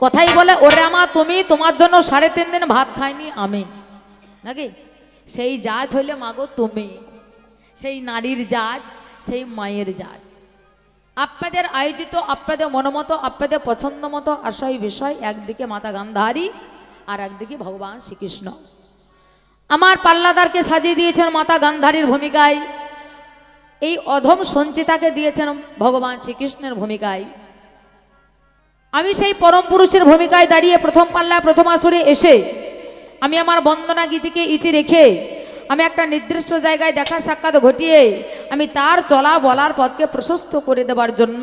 কথাই বলে, ওরে আমা, তুমি তোমার জন্য সাড়ে তিন দিন ভাত খাইনি, আমি। নাকি? সেই জাত হইলে মাগো তুমি। সেই নারীর জাত, সেই মায়ের জাত। আপনাদের আয়োজিত আপনাদের মনোমতো আপনাদের পছন্দ মতো আশয় বিষয়, একদিকে মাতা গান্ধারী আর একদিকে ভগবান শ্রীকৃষ্ণ। আমার পাল্লাদারকে সাজিয়ে দিয়েছেন মাতা গান্ধারীর ভূমিকায়। এই অধম সঞ্চিতাকে দিয়েছেন ভগবান শ্রীকৃষ্ণের ভূমিকায়। আমি সেই পরম পুরুষের ভূমিকায় দাঁড়িয়ে প্রথম পাল্লায় প্রথম আসরে এসে আমি আমার বন্দনা গীতিকে ইতি রেখে আমি একটা নির্দিষ্ট জায়গায় দেখা সাক্ষাৎ ঘটিয়ে আমি তার চলা বলার পথকে প্রশস্ত করে দেওয়ার জন্য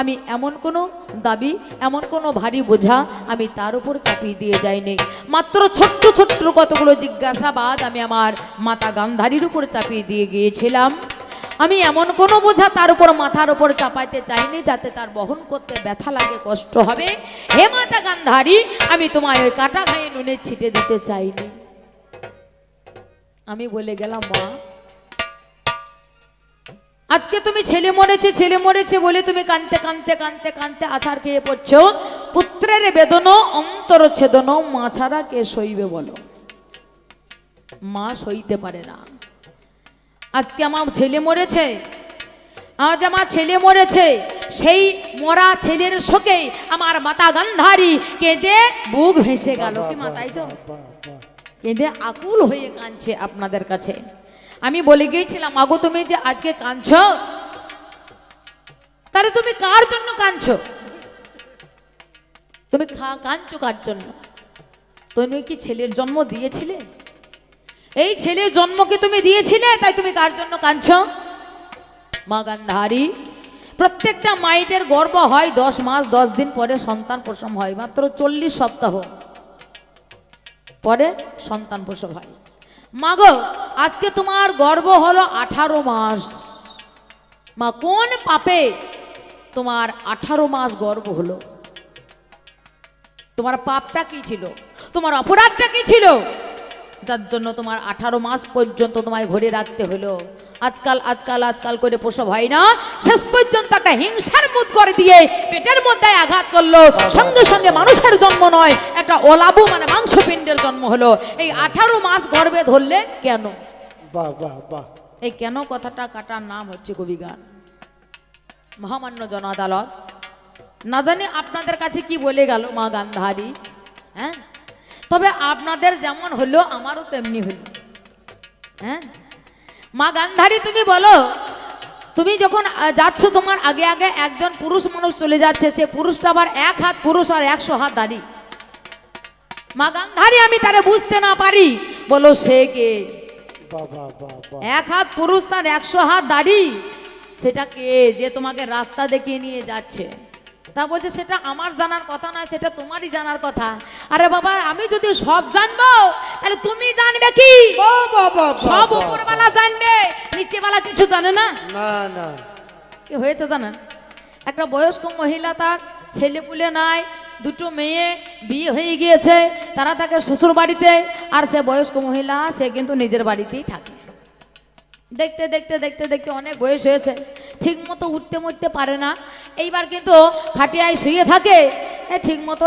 আমি এমন কোনো দাবি, এমন কোনো ভারী বোঝা আমি তার উপর চাপিয়ে দিয়ে যাইনি। মাত্র ছোট্ট ছোট্ট কতগুলো জিজ্ঞাসাবাদ আমি আমার মাতা গান্ধারীর উপর চাপিয়ে দিয়ে গিয়েছিলাম। আমি এমন কোনো বোঝা তার উপর, মাথার উপর চাপাইতে চাইনি যাতে তার বহন করতে ব্যথা লাগে, কষ্ট হবে। হে মাতা গান্ধারী, আমি তোমায় ওই কাটা খাইয়ে নুনে ছিটে দিতে চাইনি। আমি বলে গেলাম, মা, আজকে তুমি ছেলে মরেছে ছেলে মরেছে বলে তুমি কানতে কানতে কানতে কানতে আছার খেয়ে পড়ছ। পুত্রের বেদন অন্তর ছেদন মা ছাড়া কে সইবে বলো? মা সইতে পারে না। আজকে আমার ছেলে মরেছে। আজ আমার ছেলে মরেছে। সেই মরা ছেলের শোকে আমার মাতা গান্ধারী কেঁদে বুক ভেসে গেল। কি মাতাই তো? কেঁদে আকুল হয়ে কাঁদছে আপনাদের কাছে। আমি বলে গিয়েছিলাম, আগো, তুমি যে আজকে কাঁদছ, তাহলে তুমি কার জন্য কাঁদছো? তুমি কাঁদছো কার জন্য? তুমি কি ছেলের জন্ম দিয়েছিলে? এই ছেলের জন্মকে তুমি দিয়েছিলে, তাই তুমি কার জন্য কাঁদছ? মা গান্ধারী, প্রত্যেকটা মায়েদের গর্ব হয়, দশ মাস, দশ দিন পরে সন্তান প্রসব হয়, মাত্র চল্লিশ সপ্তাহ পরে সন্তান প্রসব হয়। মাগো আজকে তোমার গর্ব হলো আঠারো মাস। মা, কোন পাপে তোমার আঠারো মাস গর্ব হলো? তোমার পাপটা কি ছিল? তোমার অপরাধটা কি ছিল? যার জন্য তোমার আঠারো মাস পর্যন্ত তোমায় ঘরে রাখতে হলো। আজকাল আজকাল আজকাল করে প্রসব হয় না। শেষ পর্যন্ত একটা হিংসার মুদ করে দিয়ে পেটের মধ্যে আঘাত করল। সঙ্গে সঙ্গে মানুষের জন্ম নয় একটা ওলাবু মানে মাংসপিণ্ডের জন্ম হলো। এই আঠারো মাস গর্ভে ধরলে কেন? বাহ বাহ বাহ। এই কেন কথাটা কাটার নাম হচ্ছে কবিগান? মহামান্য জন আদালত না জানি আপনাদের কাছে কি বলে গেল মা গান্ধারী হ্যাঁ? তবে আপনাদের যেমন হলো আমারও তেমনি হলো। হ্যাঁ? মা গান্ধারী তুমি বলো তুমি যখন যাচ্ছ তোমার আগে আগে একজন পুরুষ মানুষ চলে যাচ্ছে সে পুরুষটা আবার এক হাত পুরুষ আর একশো হাত দাঁড়ি। মা গান্ধারী আমি তারে বুঝতে না পারি। বলো সে কে? এক হাত পুরুষ তার একশো হাত দাড়ি। সেটা কে? যে তোমাকে রাস্তা দেখিয়ে নিয়ে যাচ্ছে। তা বলছে সেটা আমার জানার কথা নয় সেটা তোমারই জানার কথা। আরে বাবা আমি যদি সব জানব তাহলে তুমি জানবে কি? সব উপরওয়ালা জানবে নিচেওয়ালা কিছু জানে না? না না। কি হয়েছে জানেন? একটা বয়স্ক মহিলা তার ছেলে পুলে নাই দুটো মেয়ে বিয়ে হয়ে গিয়েছে তারা থাকে শ্বশুর বাড়িতে আর সে বয়স্ক মহিলা সে কিন্তু নিজের বাড়িতেই থাকে। দেখতে দেখতে দেখতে দেখতে অনেক বয়স হয়েছে। ঠিক মতো উঠতে মুঠতে পারে না। এইবার কিন্তু খাটিয়ায় শুয়ে থাকে ঠিক মতো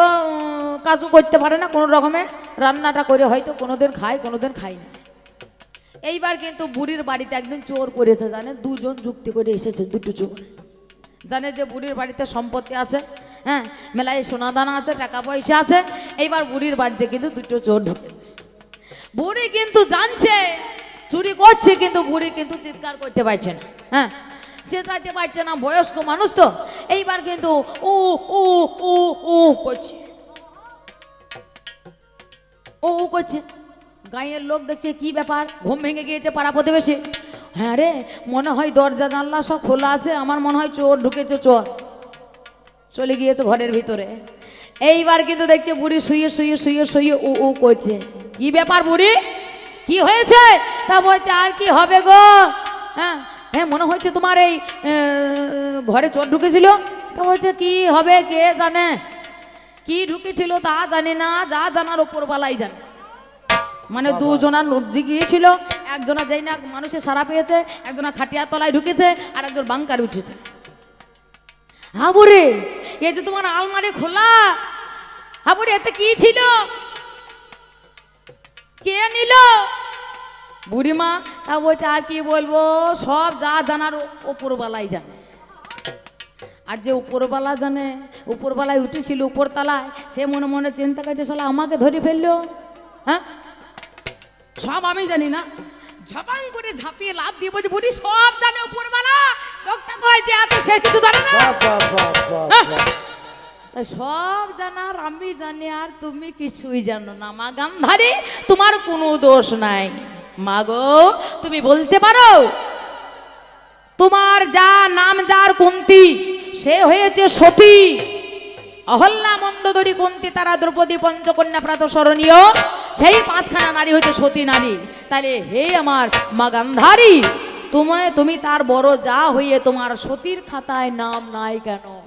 কাজও করতে পারে না। কোনো রকমে রান্নাটা করে হয়তো কোনোদিন খায় কোনোদিন খায় না। এইবার কিন্তু বুড়ির বাড়িতে একদিন চোর করেছে, জানে? দুজন যুক্তি করে এসেছে, দুটো চোর। জানে যে বুড়ির বাড়িতে সম্পত্তি আছে হ্যাঁ? মেলায় সোনাদানা আছে টাকা পয়সা আছে। এইবার বুড়ির বাড়িতে কিন্তু দুটো চোর ঢুকেছে। বুড়ি কিন্তু জানছে, চুরি করছে, কিন্তু বুড়ি কিন্তু চিৎকার করতে পারছে না হ্যাঁ? চেঁচাইতে পারছে না, বয়স্ক মানুষ তো, এইবার কিন্তু ও ও ও ও করছে। ও ও করছে। গাঁয়ের লোক দেখছে কি ব্যাপার, ঘুম ভেঙে গিয়েছে পাড়া প্রতিবেশী। হ্যাঁ রে, মনে হয় দরজা, জানলা সব খোলা আছে, আমার মনে হয় চোর ঢুকেছে, চোর। চলে গিয়েছে ঘরের ভিতরে। এইবার কিন্তু দেখছে বুড়ি শুয়ে শুয়ে শুয়ে শুয়ে উ উ করছে। কি ব্যাপার বুড়ি? কি হয়েছে? তা বলছে, আর কি হবে গো? হ্যাঁ? হ্যাঁ মনে হচ্ছে তোমার এই ঘরে চোর ঢুকেছিল। তা বলছে কি হবে কে জানে? কি ঢুকেছিল তা জানি না যা জানার ওপর বালাই জানে। মানে দুজনা নদী গিয়েছিল একজনা যেই না মানুষের সারা পেয়েছে একজনা খাটিয়া তলায় ঢুকেছে আর একজন বাংকার উঠেছে। হ্যাঁ বুড়ি এ যে তোমার আলমারি খোলা হাবুরে এতে কি ছিল? বুড়িমা তা বলছে আর কি বলব? সব যা জানার ওপরবেলায় জানে। আর যে উপরবেলা জানে উপরবেলায় উঠেছিল উপরতলায় সে মনে মনে চিন্তা করছে শালা আমাকে ধরে ফেলল? হ্যাঁ? সব আমি জানি না। ঝপাং করে ঝাঁপিয়ে লাভ দিয়ে বলছে বুড়ি সব জানে উপরবেলা লোকটা তলায় যে আছে সে কিছু জানে না? বাহ সব জানার আমি জানি আর তুমি কিছুই জানো না। মা গান্ধারী তোমার কোনো দোষ নাই। মা গো, তুমি বলতে পারো? তোমার যা নাম, যার কুন্তি, সে হয়েছে সতী। অহল্যা মন্দদরি কুন্তি, তারা দ্রৌপদী পঞ্চকন্যা প্রাত স্মরণীয়। সেই পাঁচখানা নারী হচ্ছে সতী নারী। তাহলে হে আমার মা গান্ধারী, তোমায়, তুমি তার বড় যা হইয়ে তোমার সতীর খাতায় নাম নাই কেন?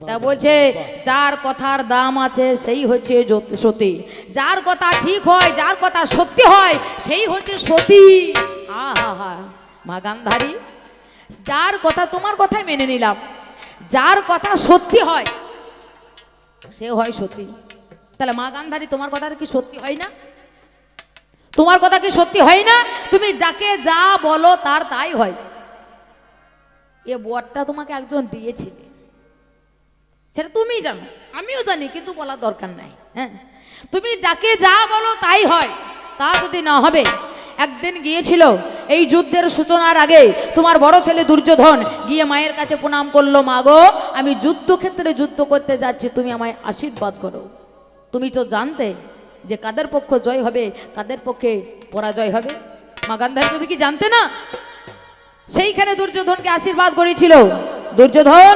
তা বলছে, যার কথার দাম আছে সেই হচ্ছে সতী। যার কথা ঠিক হয়, যার কথা সত্যি হয়, সেই হচ্ছে সতী। আহা হা মা গান্ধারী, যার কথা তোমার কথাই মেনে নিলাম। যার কথা সত্যি হয়, সে হয় সতী। তাহলে মা গান্ধারী, তোমার কথা কি সত্যি হয় না? তোমার কথা কি সত্যি হয় না? তুমি যাকে যা বলো তার তাই হয়। এ বরটা তোমাকে একজন দিয়েছিল। সেটা তুমিই জানো। আমিও জানি, কিন্তু বলার দরকার নাই হ্যাঁ? তুমি যাকে যা বলো তাই হয়, তা যদি না হবে, একদিন গিয়েছিল এই যুদ্ধের সূচনার আগে তোমার বড় ছেলে দুর্যোধন গিয়ে মায়ের কাছে প্রণাম করল, মা গো, আমি যুদ্ধক্ষেত্রে যুদ্ধ করতে যাচ্ছি, তুমি আমায় আশীর্বাদ করো। তুমি তো জানতে যে কাদের পক্ষ জয় হবে, কাদের পক্ষে পরাজয় হবে। মা গান্ধারী, তুমি কি জানতে না? সেইখানে দুর্যোধনকে আশীর্বাদ করেছিল। দুর্যোধন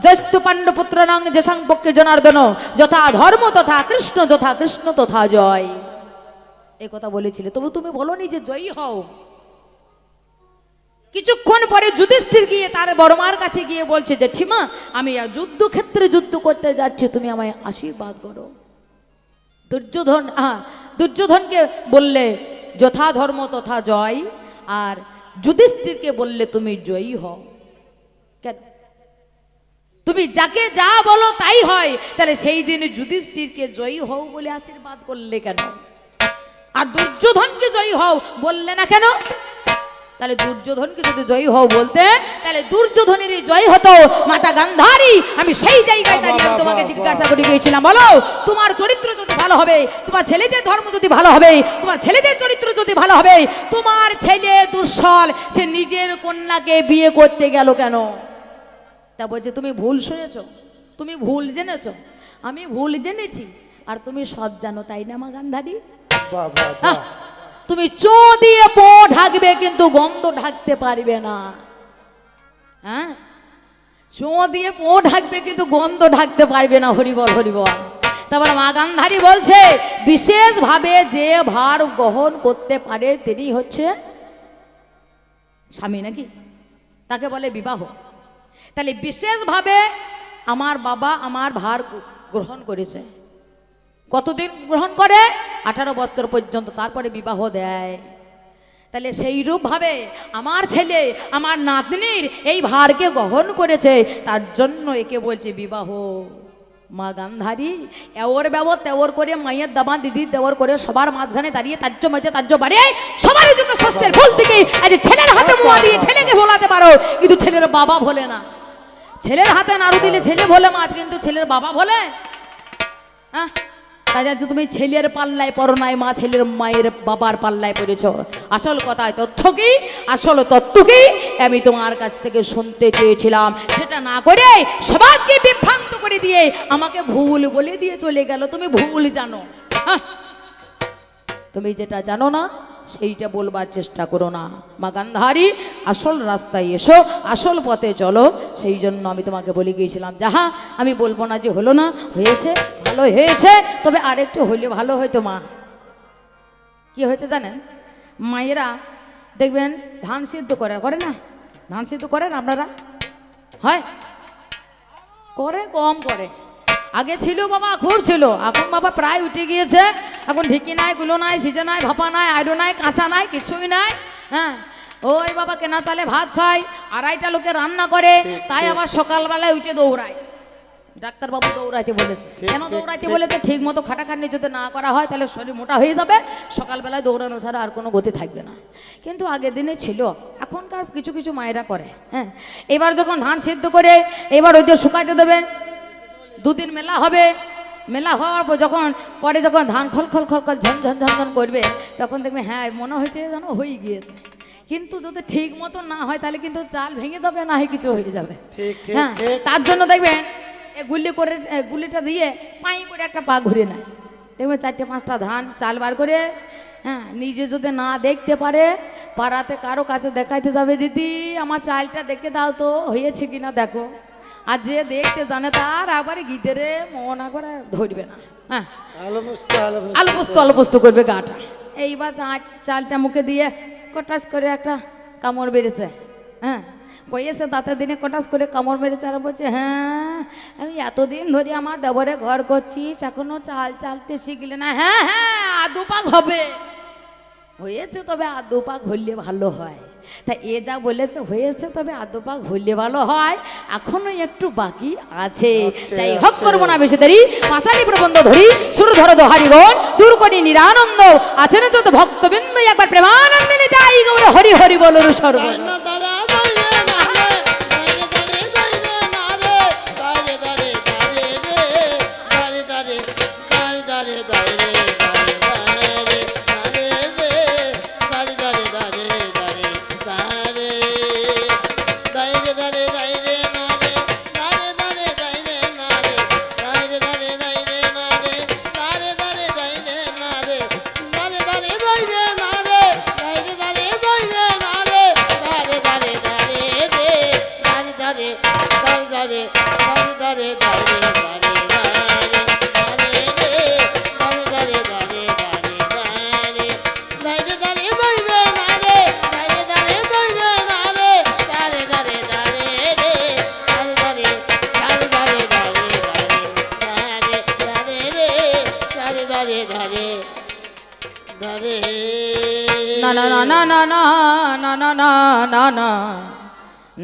জ্যেষ্ঠ পাণ্ডপুত্র নং যেসাং পক্ষে জনার্দন, যথা ধর্ম তথা কৃষ্ণ যথা কৃষ্ণ তথা জয়। এ কথা বলেছিলে, তবু তুমি বলনি যে জয়ী হও। কিছুক্ষণ পরে যুধিষ্ঠির গিয়ে তার বড়মার কাছে গিয়ে বলছে যে ঠিমা আমি যুদ্ধক্ষেত্রে যুদ্ধ করতে যাচ্ছি, তুমি আমায় আশীর্বাদ করো। দুর্যোধন হ্যাঁ দুর্যোধনকে বললে, যথা ধর্ম তথা জয়। আর যুধিষ্ঠিরকে বললে, তুমি জয়ী হও। কেন? তুমি যাকে যা বলো তাই হয়। তাহলে সেই দিনে যুধিষ্ঠিরকে জয়ী হও বলে আশীর্বাদ করলে কেন? আর দুর্যোধনকে জয়ী হও বললে না কেন? তাহলে দুর্যোধনকে যদি জয়ী হও বলতে, তাহলে দুর্যোধনেরই জয় হতো। মাতা গান্ধারী, আমি সেই জায়গায় দাঁড়িয়ে আমি তোমাকে জিজ্ঞাসা করে, গিয়েছিলাম, বলো, তোমার চরিত্র যদি ভালো হবে, তোমার ছেলেদের ধর্ম যদি ভালো হবে, তোমার ছেলেদের চরিত্র যদি ভালো হবে, তোমার ছেলে দুঃসল, সে নিজের কন্যাকে বিয়ে করতে গেল কেন? তা বলছে তুমি ভুল শুনেছ তুমি ভুল জেনেছ আমি ভুল জেনেছি আর তুমি সৎ জানো তাই না মা গান্ধারী? বাহ তুমি চো দিয়ে পো ঢাকবে কিন্তু গন্ধ ঢাকতে পারবে না। হ্যাঁ চো দিয়ে পো ঢাকবে কিন্তু গন্ধ ঢাকতে পারবে না হরিবল হরিবল। তারপরে মা গান্ধারী বলছে বিশেষভাবে যে ভার গ্রহণ করতে পারে তিনি হচ্ছে স্বামী নাকি? তাকে বলে বিবাহ। তাহলে বিশেষভাবে আমার বাবা আমার ভার গ্রহণ করেছে। কতদিন গ্রহণ করে? আঠারো বছর পর্যন্ত, তারপরে বিবাহ দেয়। তাহলে সেই রূপভাবে আমার ছেলে, আমার নাতনির এই ভারকে গ্রহণ করেছে, তার জন্য একে বলছে বিবাহ। মা গান্ধারি, এওর ব্যবর তেওর করে মায়ের দাবা দিদি দেওয়ার করে সবার মাঝখানে দাঁড়িয়ে তার্য মাঝে তার্য বাড়িয়ে সবার যুগে ষষ্ঠের ভুল থেকে আজ ছেলের হাতে মোয়া দিয়ে ছেলেকে ভোলাতে পারো, কিন্তু ছেলের বাবা ভোলে না। ছেলের হাতে নাড়ু দিলে ছেলে ভোলে মাছ, কিন্তু ছেলের বাবা ভোলে? হ্যাঁ? তাই যাচ্ছে তুমি ছেলের পাল্লায় পড়ো নাই, মা ছেলের মায়ের বাবার পাল্লায় পড়েছ। আসল কথায় তথ্য কি? আসল তথ্য কি? আমি তোমার কাছ থেকে শুনতে চেয়েছিলাম। সেটা না করে সবাইকে বিভ্রান্ত করে দিয়ে আমাকে ভুল বলে দিয়ে চলে গেল। তুমি ভুল জানো। তুমি যেটা জানো না সেইটা বলবার চেষ্টা করো না। মা গান্ধারী, আসল রাস্তায় এসো, আসল পথে চলো। সেই জন্য আমি তোমাকে বলে গিয়েছিলাম, যাহা, আমি বলব না যে হলো না, হয়েছে ভালো হয়েছে, তবে আরেকটু হলে ভালো হয়তো মা। কি হয়েছে জানেন? মায়েরা, দেখবেন, ধান সিদ্ধ করে করে না? ধান সিদ্ধ করেন আপনারা? হয়? করে, কম করে। আগে ছিল বাবা খুব ছিল। এখন বাবা প্রায় উঠে গিয়েছে। এখন ঢিকি নাই গুলো নাই সিজে নাই ভাপা নাই আইডো নাই কাঁচা নাই কিছুই নাই হ্যাঁ? ওই বাবা কেনা চালে ভাত খায় আড়াইটা লোকে রান্না করে তাই আবার সকালবেলায় উঠে দৌড়ায়। ডাক্তারবাবু দৌড়াইতে বলেছে। কেন দৌড়াইতে ঠিক। বলেছে? ঠিক মতো খাটাখাটনি যদি না করা হয় তাহলে শরীর মোটা হয়ে যাবে। সকালবেলায় দৌড়ানো ছাড়া আর কোনো গতি থাকবে না। কিন্তু আগের দিনে ছিল। এখনকার কিছু কিছু মায়েরা করে হ্যাঁ? এবার যখন ধান সিদ্ধ করে এবার ওই দিয়ে শুকাইতে দেবে দুদিন মেলা হবে। মেলা হওয়ার পর যখন পরে যখন ধান খল খল খল খল ঝন ঝন ঝন করবে তখন দেখবে হ্যাঁ মনে হয়েছে যেন হয়ে গিয়েছে। কিন্তু যদি ঠিক মতো না হয় তাহলে কিন্তু চাল ভেঙে যাবে না হয় কিছু হয়ে যাবে। হ্যাঁ তার জন্য দেখবেন এ গুলি করে গুলিটা দিয়ে পাই করে একটা পা ঘুরে নেয়। দেখবেন চারটে পাঁচটা ধান চাল বার করে হ্যাঁ নিজে যদি না দেখতে পারে পাড়াতে কারও কাছে দেখাইতে যাবে দিদি আমার চালটা দেখে দাও তো হয়েছে কিনা দেখো। আর যে দেখতে জানে তার আবার গিদেরে মনা করে ধরবে না। হ্যাঁ। আলো মুস্ত আলু পোস্ত আলু পোস্ত করবে গাটা। এইবার চালটা মুখে দিয়ে কটাস করে একটা কামড় বেড়েছে। হ্যাঁ। কইয়েছে দাঁতের দিনে কটাস করে কামড় মেরেছে আর বলছে হ্যাঁ আমি এতদিন ধরে আমার দেবরে ঘর করছিস এখনও চাল চালতে শিখলে না। হ্যাঁ হ্যাঁ আদু পাক হবে। হয়েছে তবে আদু পাক হলে ভালো হয়। তা এ যা বলেছে হয়েছে তবে আদু পাক হলে ভালো হয়। এখনও একটু বাকি আছে। তাই হোক করব না বেশি দেরি। পাঁচালি প্রবন্ধ ধরি শুরু ধরো দোহারি গণ দূর করি নিরানন্দ। আছেন যত ভক্তবৃন্দ একবার প্রেমানন্দ যাই গৌর হরি হরি বলুন সর্ব না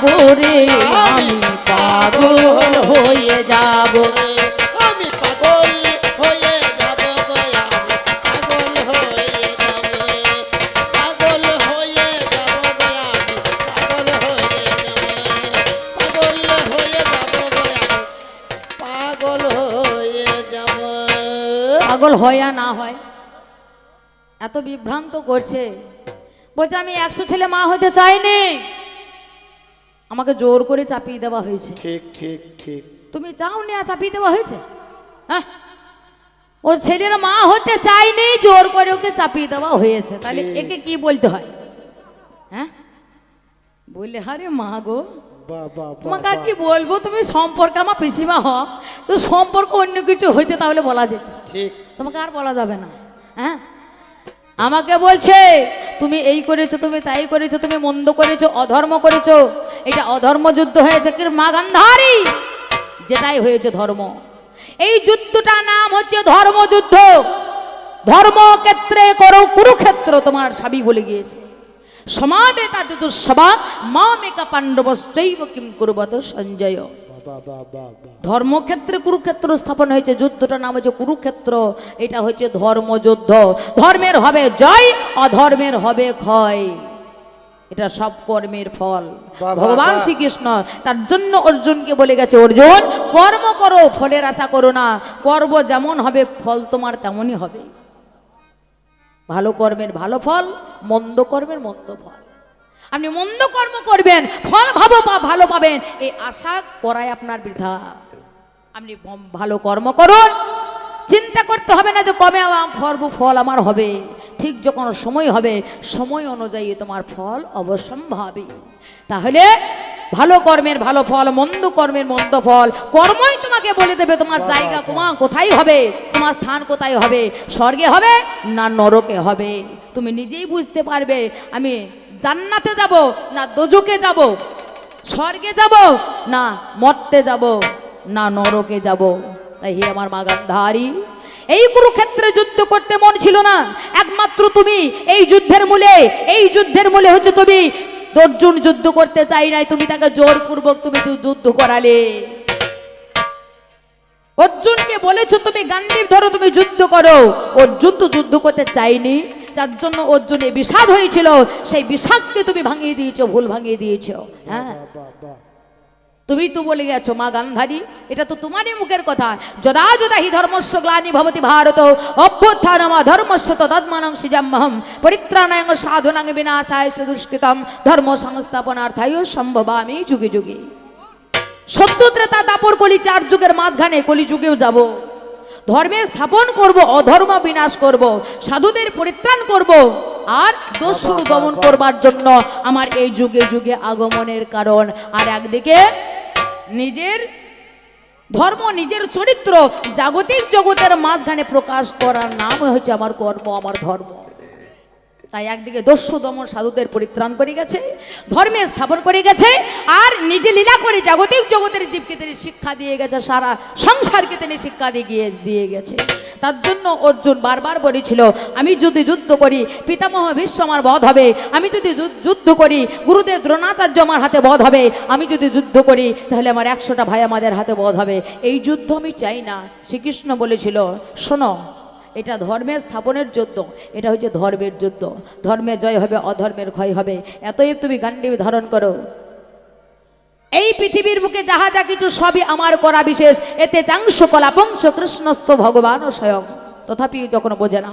যাব রে আমি পাগল হয়ে যাব। আমি পাগল হয়ে যাব গো পাগল হয়ে যাব পাগল হয়ে যাব। পাগল হয়ে যাব পাগল হয়ে যাব পাগল হয়ে যাব পাগল হয় না হয়। এত বিভ্রান্ত করছে। বলছে আমি একশো ছেলে মা হতে চাইনি। আমাকে জোর করে চাপিয়ে দেওয়া হয়েছে। ঠিক ঠিক ঠিক। তুমি চাওনি আর চাপিয়ে দেওয়া হয়েছে? হ্যাঁ? ও ছেলের মা হতে চাইনি জোর করে ওকে চাপিয়ে দেওয়া হয়েছে। তাহলে একে কি বলতে হয়? হ্যাঁ? বললে হারে মা গো তোমাকে আর কি বলব? তুমি সম্পর্কে আমার পিসিমা হ তো সম্পর্ক অন্য কিছু হইতে তাহলে বলা যেত। ঠিক। তোমাকে আর বলা যাবে না। হ্যাঁ? আমাকে বলছে তুমি এই করেছ তুমি তাই করেছ তুমি মন্দ করেছ অধর্ম করেছ। এটা অধর্ম যুদ্ধ হয়েছে কি মা গান্ধারী? যেটাই হয়েছে ধর্ম। এই যুদ্ধটা নাম হচ্ছে ধর্মযুদ্ধ ধর্মক্ষেত্রে করো, কুরুক্ষেত্র তোমার স্বামী বলে গিয়েছে। সমাবেতা সভা মামেকা পাণ্ডবশ্চৈব কিম কুরবত সঞ্জয়। ধর্মক্ষেত্রে কুরুক্ষেত্র স্থাপন হয়েছে যুদ্ধটার নাম হচ্ছে কুরুক্ষেত্র, এটা হচ্ছে ধর্মযুদ্ধ ধর্মের হবে জয়, অধর্মের হবে ক্ষয়। এটা সব কর্মের ফল। ভগবান শ্রীকৃষ্ণ তার জন্য অর্জুনকে বলে গেছে অর্জুন কর্ম করো ফলের আশা করো না। কর্ম যেমন হবে ফল তোমার তেমনই হবে। ভালো কর্মের ভালো ফল মন্দ কর্মের মন্দ ফল। আপনি মন্দ কর্ম করবেন ফল ভাবো ভালো পাবেন এই আশা করাই আপনার বৃথা। আপনি ভালো কর্ম করুন। চিন্তা করতে হবে না যে কবে আমার ফল আমার হবে। ঠিক যখন সময় হবে, সময় অনুযায়ী তোমার ফল অবশ্যম্ভাবী তাহলে ভালো কর্মের ভালো ফল, মন্দ কর্মের মন্দ ফল, কর্মই তোমাকে বলে দেবে তোমার জায়গা তোমার কোথায় হবে, তোমার স্থান কোথায় হবে, স্বর্গে হবে না নরকে হবে। তুমি নিজেই বুঝতে পারবে, আমি জান্নাতে যাব না দোজকে যাব, স্বর্গে যাব না মরতে যাব না নরকে যাব। তাই হে আমার মা গান্ধারী এই কুরুক্ষেত্রে যুদ্ধ করতে মন ছিল না। একমাত্র তুমি এই যুদ্ধের মূলে, এই যুদ্ধের মূলে হচ্ছে তুমি। অর্জুন যুদ্ধ করতে চাই নাই, তুমি তাকে জোরপূর্বক তুমি যুদ্ধ করালে। অর্জুনকে বলেছ তুমি, গান্ডীব ধরো তুমি যুদ্ধ করো। অর্জুন তো যুদ্ধ করতে চাইনি যার জন্য অর্জুনে বিষাদ হয়েছিল, সেই বিষাদকে তুমি ভাঙিয়ে দিয়েছ, ভুল ভাঙিয়ে দিয়েছ। হ্যাঁ? তুমি তো বলে গেছো, মা গান্ধারী, এটা তো তোমারই মুখের কথা। যদা যদা হি ধর্মস্ব গ্লানি ভবতি ভারত অভ্যুত্থানম ধর্মস্ব তদ্মানং সিজাম্যহম পরিত্রাণায় সাধনাং বিনাশায় সুদুষ্কৃতম, ধর্ম সংস্থাপনার্থায় সম্ভব আমি যুগে যুগে। সত্য ত্রেতা দাপর কলি চার যুগের মাঝখানে, কলি যুগেও যাব। ধর্মে স্থাপন করব, অধর্ম বিনাশ করব, সাধুদের পরিত্রাণ করব, আর দস্যু দমন করবার জন্য আমার এই যুগে যুগে আগমনের কারণ। আর একদিকে নিজের ধর্ম, নিজের চরিত্র জাগতিক জগতের মাঝখানে প্রকাশ করার নাম হচ্ছে আমার কর্ম, আমার ধর্ম। তাই একদিকে দস্যু, দমন, সাধুদের পরিত্রাণ করে গেছে, ধর্মে স্থাপন করে গেছে, আর নিজে লীলা করে জাগতিক জগতের জীবকে তিনি শিক্ষা দিয়ে গেছে, সারা সংসারকে তিনি শিক্ষা দিয়ে গিয়ে, দিয়ে গেছে। তার জন্য অর্জুন বারবার বলেছিল, আমি যদি যুদ্ধ করি, পিতামহ ভীষ্ম আমার বধ হবে। আমি যদি যুদ্ধ করি, গুরুদেব দ্রোণাচার্য আমার হাতে বধ হবে। আমি যদি যুদ্ধ করি, তাহলে আমার একশোটা ভাই আমাদের হাতে বধ হবে। এই যুদ্ধ আমি চাই না। শ্রীকৃষ্ণ বলেছিল, শোনো, এটা ধর্মের স্থাপনের যুদ্ধ। এটা হচ্ছে ধর্মের যুদ্ধ। ধর্মের জয় হবে, অধর্মের ক্ষয় হবে। এতই তুমি গান্ডি ধারণ করো। এই পৃথিবীর বুকে যাহা যা কিছু, সবই আমার করা বিশেষ। এতে চাংশ কলা পংশ কৃষ্ণস্ত ভগবান স্বয়ং। তথাপি যখন বোঝে না,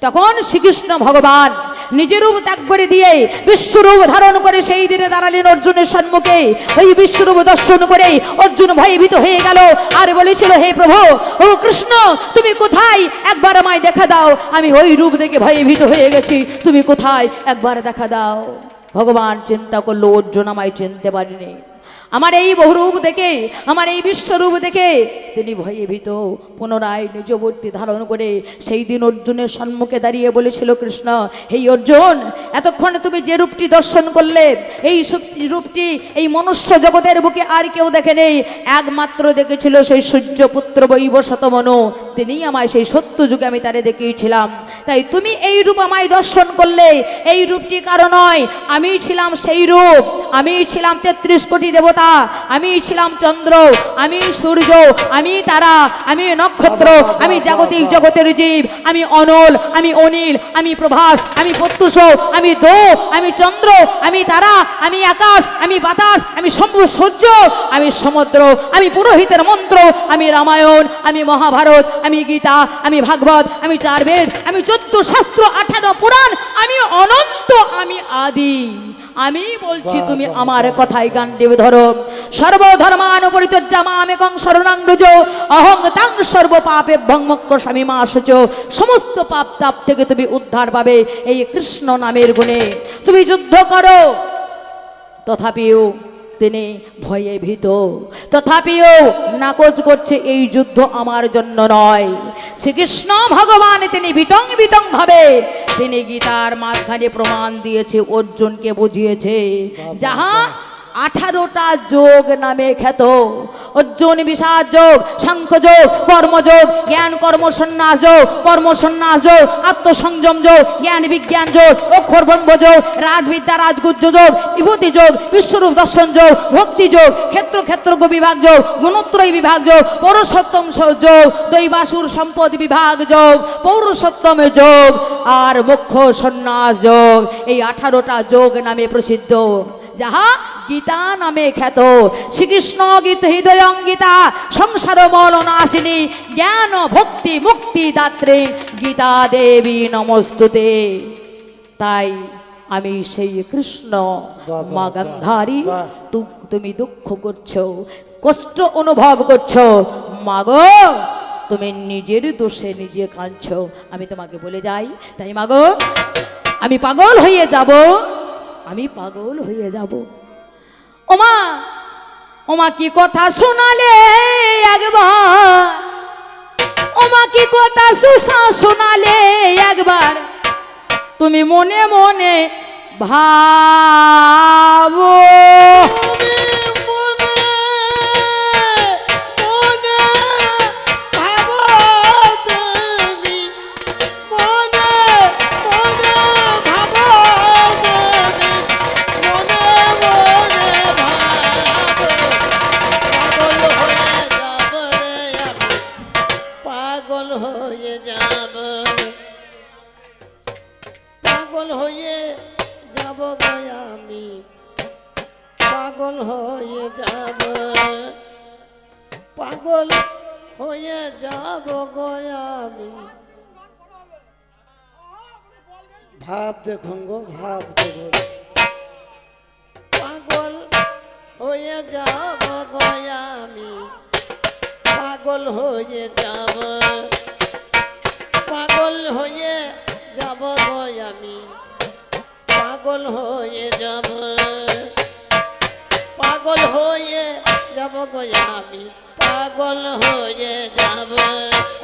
তখন শ্রীকৃষ্ণ ভগবান নিজের রূপ ত্যাগ করে দিয়ে বিশ্বরূপ ধারণ করে সেই দিনে দাঁড়ালেন অর্জুনের সম্মুখে। ওই বিশ্বরূপ দর্শন করে অর্জুন ভয়ভীত হয়ে গেল। আর বলেছিল, হে প্রভু, ও কৃষ্ণ, তুমি কোথায়? একবার আমায় দেখা দাও। আমি ওই রূপ দেখে ভয়ভীত হয়ে গেছি। তুমি কোথায়? একবার দেখা দাও। ভগবান চিন্তা করল, অর্জুন আমায় চিনতে পারিনি। আমার এই বহুরূপ দেখে, আমার এই বিশ্বরূপ দেখে তিনি ভয়ে ভীত পুনরায় নিজবর্তী ধারণ করে সেই দিন অর্জুনের সম্মুখে দাঁড়িয়ে বলেছিল, কৃষ্ণ এই অর্জুন, এতক্ষণে তুমি যে রূপটি দর্শন করলে, এই রূপটি, এই মনুষ্য জগতের বুকে আর কেউ দেখে নেই। একমাত্র দেখেছিল সেই সূর্যপুত্র বৈব শতমনু, তিনিই আমায় সেই সত্য যুগে আমি তারে দেখিয়েছিলাম। তাই তুমি এই রূপ আমায় দর্শন করলে, এই রূপটি কারও নয় আমি ছিলাম সেই রূপ আমি ছিলাম তেত্রিশ কোটি দেবতা আমি ছিলাম চন্দ্র, আমি সূর্য, আমি তারা, আমি নক্ষত্র, আমি জাগতিক জগতের জীব, আমি অনল, আমি অনিল, আমি প্রভাস, আমি প্রত্যুষ, আমি দো, আমি চন্দ্র, আমি তারা, আমি আকাশ, আমি বাতাস, আমি সূর্য, আমি সমুদ্র, আমি পুরোহিতের মন্ত্র, আমি রামায়ণ, আমি মহাভারত, আমি গীতা, আমি ভাগবত, আমি চার বেদ আমি চোদ্দ শাস্ত্র, আঠারো পুরাণ, আমি অনন্ত, আমি আদি। আমি বলছি তুমি আমার। কথাই গান দেবে ধরো। সর্বধর্মান আমি কং শরণাঙ্গুজ অহং তাং সর্ব পাপে ভঙ্মক্ষ স্বামী মা শুচ সমস্ত পাপ তাপ থেকে তুমি উদ্ধার পাবে এই কৃষ্ণ নামের গুণে। তুমি যুদ্ধ করো তথাপিও তিনি ভয়ে ভীত। তথাপিও নাকচ করছে এই যুদ্ধ আমার জন্য নয়। শ্রীকৃষ্ণ ভগবান তিনি বিতং বিতং ভাবে তিনি গীতার মাঝখানে প্রমাণ দিয়েছে অর্জুনকে বুঝিয়েছে। যাহা আঠারোটা যোগ নামে খ্যাত। অর্জুন বিষাদ যোগ সাংখ্য যোগ কর্মযোগ জ্ঞান, কর্ম, সন্ন্যাস যোগ, কর্ম, সন্ন্যাস যোগ, আত্মসংযম যোগ, জ্ঞান, বিজ্ঞান যোগ, অক্ষর ব্রহ্ম যোগ রাজবিদ্যা রাজগুজ্জ যোগ, বিভূতি যোগ, বিশ্বরূপ দর্শন যোগ, ভক্তি যোগ, ক্ষেত্র ক্ষেত্র বিভাগ যোগ, গুণত্রয় বিভাগ যোগ পৌরসত্তম যোগ, দৈবাসুর সম্পদ বিভাগ যোগ, পৌরসত্তম যোগ, আর মুখ্য সন্ন্যাস যোগ। এই আঠারোটা যোগ নামে প্রসিদ্ধ। যাহা গীতা নামে খ্যাত। শ্রীকৃষ্ণ গীত হৃদয় অঙ্গিতা সংসার মল নাশিনী জ্ঞান ভক্তি মুক্তি দাত্রে গীতা দেবী নমস্তুতে। তাই আমি সেই কৃষ্ণ মা গান্ধারী তুমি দুঃখ করছ কষ্ট অনুভব করছ মাগো তুমি নিজের দোষে নিজে কাঁদছো আমি তোমাকে বলে যাই তাই মাগো আমি পাগল হয়ে যাব আমি পাগল হয়ে যাব। ওমা ওমা কি কথা শোনালে একবার? ওমা কি কথা সুসা শোনালে একবার? তুমি মনে মনে ভাবো। যাব আমি পাগল হয়ে যাব। পাগল হয়ে যাব গো আমি। ভাব দেখুন গো, ভাব দেখুন। পাগল হয়ে যাব গো আমি। পাগল হয়ে যাব। পাগল হয়ে যাব গো আমি। পাগল হয়ে যাব। পাগল হয়ে যাব গো আমি, পাগল হয়ে যাব।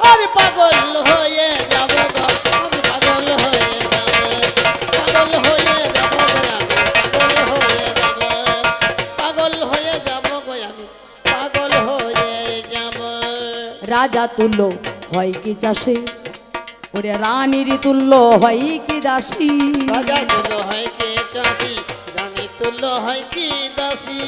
আরে পাগল হয়ে যাব গো পাগল হয়ে যাব। পাগল হয়ে যাব গো আমি, পাগল হয়ে যাব পাগল হয়ে যাব গো আমি, পাগল হয়ে যাব। রাজা তুলো হয় কি চাষে? ওরে রানীর তুল্য হয় কি দাসী? রাজা তুল্য হয় কে চাষি? রানী তুল্য হয় কি দাসী?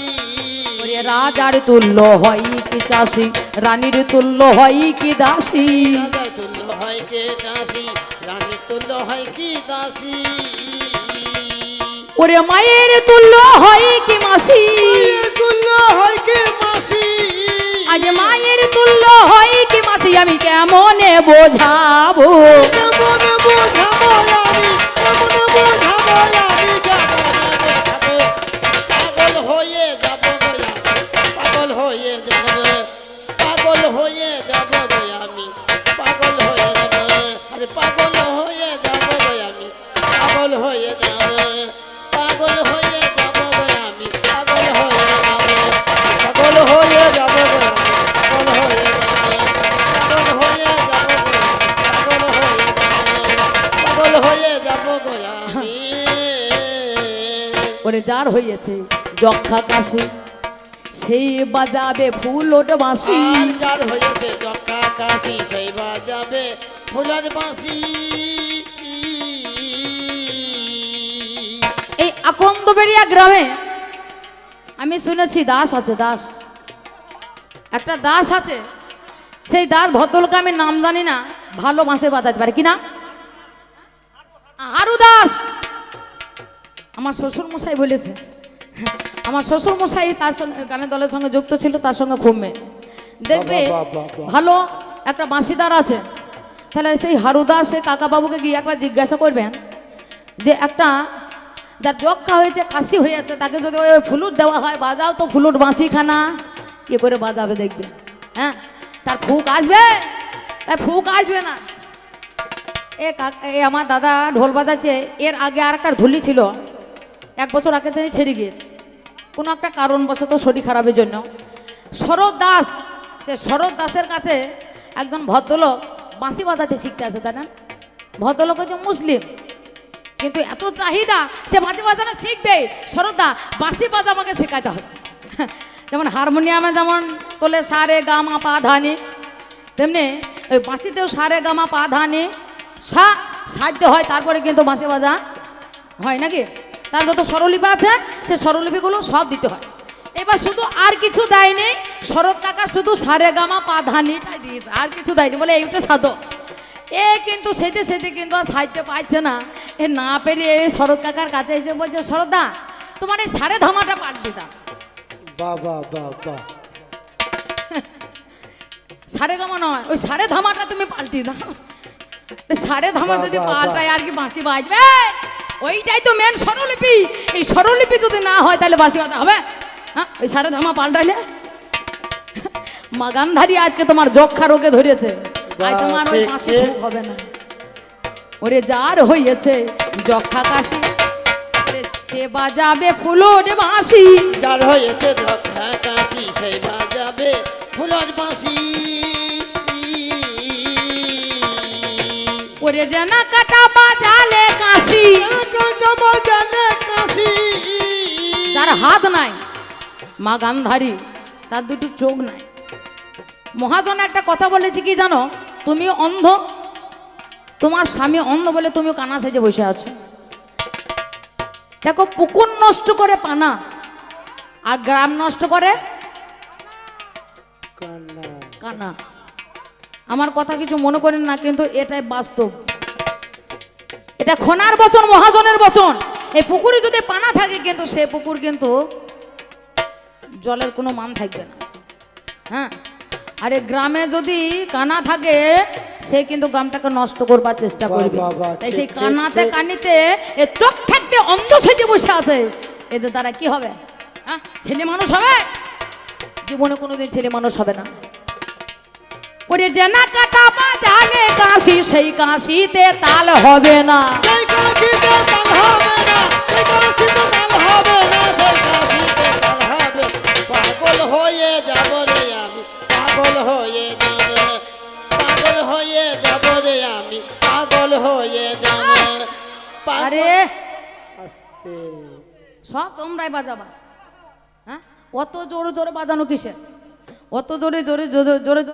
ওরে রাজার তুল্য হয় কি চাষি? রানীর তুল্য হয় কি দাসী? রাজা তুল্য হয় কে চাষি? রানী তুল্য হয় কি দাসী? ওরে মায়ের তুল্য হয় কি মাসি? তুল্য হয় কি মাসি? আজ মায়ের তুল্য হয় মাসি আমি কেমনে বোঝাবো হয়ে হয়ে পাগল হয়ে যাব আমি পাগল হয়ে যাব যার হয়েছে যক্ষা কাশি। সেই বাজাবে ফুল ওট বাঁশি আর যার হয়েছে জকা কাশি সেই বাজাবে ফুলের বাঁশি এই আকন্দবেড়িয়া গ্রামে আমি শুনেছি দাস আছে দাস। একটা দাস আছে সেই দাস ভদ্রলোকে আমি নাম জানি না ভালো বাঁশে বাজাতে পারে। কি না হারু দাস। আমার শ্বশুর মশাই বলেছে আমার শ্বশুর মশাই তার সঙ্গে গানের দলের সঙ্গে যুক্ত ছিল তার সঙ্গে ঘুমবে দেখবে। ভালো একটা বাঁশিদার আছে। তাহলে সেই হারুদাস সেই কাকাবাবুকে গিয়ে একবার জিজ্ঞাসা করবেন যে একটা যার যক্ষা হয়েছে কাশি হয়েছে তাকে যদি ওই ফুলুট দেওয়া হয় বাজাও তো ফুলুট বাঁশিখানা। কি করে বাজাবে দেখবে? হ্যাঁ? তার ফুক আসবে? তার ফুক আসবে না। এ কাক- এ আমার দাদা ঢোল বাজাচ্ছে। এর আগে আর একটা ঢুলি ছিল। এক বছর আগে থেকে ছেড়ে গিয়েছে কোনো একটা কারণবশত শরীর খারাপের জন্য। শরৎ দাস সে শরৎ দাসের কাছে একজন ভদ্রলোক বাঁশি বাজাতে শিখতে আসে তাই না ভদ্রলোক হচ্ছে মুসলিম। কিন্তু এত চাহিদা, সে বাঁশি বাজানো শিখবে। শরৎদা বাঁশি বাজা আমাকে শেখাতে হবে। যেমন হারমোনিয়ামে যেমন তোলে সারে গামা পা ধানি, তেমনি ওই বাঁশিতেও সারে গামা পা ধানি, সা সাধ্য হয়, তারপরে কিন্তু বাঁশি বাজা হয় নাকি? তার যত স্বরলিপি আছে সে স্বরলিপিগুলো সব দিতে হয়। এবার শুধু আর কিছু দেয়নি শরৎ কাকা শুধু সারে গামা পা ধানিটাই দিয়েছে আর কিছু দেয়নি বলে এইটা সাধো। এ কিন্তু সেতে সেতে কিন্তু আর সাহিত্য পাইছে না। এ না এই শরৎ কাকার কাছে এসে বলছে শরৎদা তোমার এই সারে ধামাটা বাহ বাহ বাহ বাহ গামা নয় ওই সাড়ে ধামাটা তুমি পাল্টে দাও। সাড়ে ধামা যদি পাল্টায় আর কি বাঁশি বাজবে? ওইটাই তো মেন স্বরলিপি। এই স্বরলিপি যদি না হয় তাহলে বাঁশি বাজা হবে। হ্যাঁ ওই সাড়ে ধামা পাল্টাইলে। মা গান্ধারী আজকে তোমার যক্ষা রোগে ধরেছে। আজ তোমার ওই। ফুক হবে না। ওরে যার হয়েছে যক্ষা কাশি সে বাজাবে ফুলোর বাঁশি। যার হয়েছে ধক্ষা কাছি সেই বাজাবে ফুলর বাঁশি। যার হাত নাই মা গান্ধারী তার দুটো চোখ নাই। মহাজন একটা কথা বলেছে কি জানো? তুমি অন্ধ তোমার স্বামী অন্ধ বলে তুমি কানা সেজে বসে আছো। দেখো পুকুর নষ্ট করে পানা আর গ্রাম নষ্ট করে কানা। আমার কথা কিছু মনে করেন না কিন্তু এটাই বাস্তব। এটা খনার বচন মহাজনের বচন। এই পুকুরে যদি পানা থাকে কিন্তু সে পুকুর কিন্তু জলের কোনো মান থাকবে না। হ্যাঁ? আরে গ্রামে যদি কানা থাকে সে কিন্তু গ্রামটাকে নষ্ট করবার চেষ্টা করবে। তাই সেই কানাতে কানিতে এ চোখ থাকতে অন্ধ সেজে বসে আছে। এদের দ্বারা কি হবে? হ্যাঁ? ছেলে মানুষ হবে? জীবনে কোনোদিন ছেলে মানুষ হবে না। ওরে ডেনা কাটা বাজালে কাশি সেই কাশিতে তাল হবে না। সেই কাশিতে তাল হবে না সেই কাশিতে তাল হবে না সেই কাশিতে তাল হবে। পাগল হয়ে যাব রে আমি পাগল হয়ে যাব। পাগল হয়ে যাব রে আমি পাগল হয়ে যাব। আরে আস্তে। সব তোমরাই বাজাবা। হ্যাঁ? অত জোরে জোরে বাজানো কিসের? অত জোরে জোরে জোরে জোরে জোরে